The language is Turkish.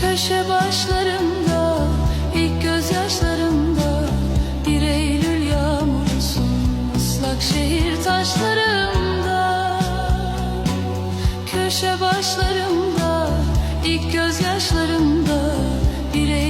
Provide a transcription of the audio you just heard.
Köşe başlarında ilk gözyaşlarımda Bir Eylül yağmurusun ıslak şehir taşlarımda Köşe başlarımda ilk gözyaşlarımda Bir Eylül